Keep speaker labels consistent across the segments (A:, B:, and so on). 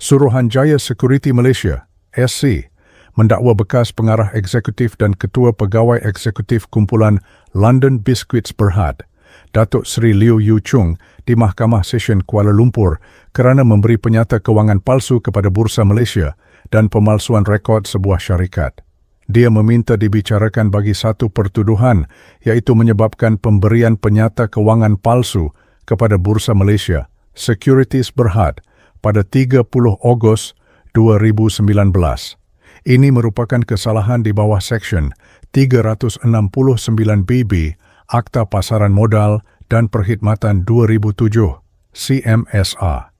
A: Suruhanjaya Security Malaysia, SC, mendakwa bekas pengarah eksekutif dan ketua pegawai eksekutif kumpulan London Biscuits Berhad, Datuk Seri Liu Yu Chung di Mahkamah Session Kuala Lumpur kerana memberi penyata kewangan palsu kepada Bursa Malaysia dan pemalsuan rekod sebuah syarikat. Dia meminta dibicarakan bagi satu pertuduhan iaitu menyebabkan pemberian penyata kewangan palsu kepada Bursa Malaysia, Securities Berhad, pada 30 Ogos 2019. Ini merupakan kesalahan di bawah Seksyen 369BB Akta Pasaran Modal dan Perkhidmatan 2007 CMSA.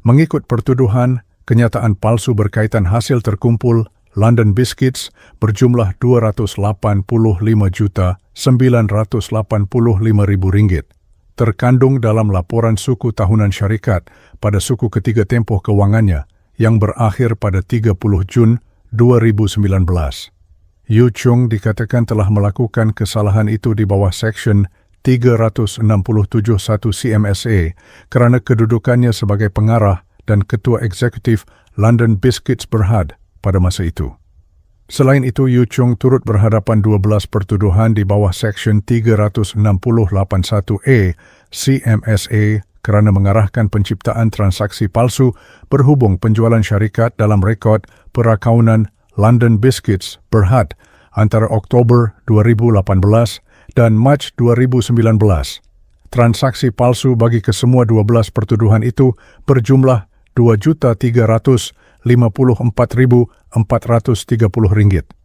A: Mengikut pertuduhan, kenyataan palsu berkaitan hasil terkumpul London Biscuits berjumlah 285 juta 985 ribu ringgit terkandung dalam laporan suku tahunan syarikat pada suku ketiga tempoh kewangannya yang berakhir pada 30 Jun 2019. Yu Chung dikatakan telah melakukan kesalahan itu di bawah Seksyen 367.1 CMSA kerana kedudukannya sebagai pengarah dan ketua eksekutif London Biscuits Berhad pada masa itu. Selain itu, Yu Chung turut berhadapan 12 pertuduhan di bawah Seksyen 36081A CMSA kerana mengarahkan penciptaan transaksi palsu berhubung penjualan syarikat dalam rekod perakaunan London Biscuits Berhad antara Oktober 2018 dan Mac 2019. Transaksi palsu bagi kesemua 12 pertuduhan itu berjumlah RM2,354,430.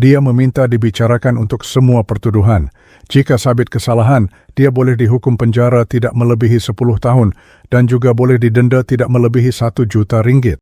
A: Dia meminta dibicarakan untuk semua pertuduhan. Jika sabit kesalahan, dia boleh dihukum penjara tidak melebihi 10 tahun dan juga boleh didenda tidak melebihi 1 juta ringgit.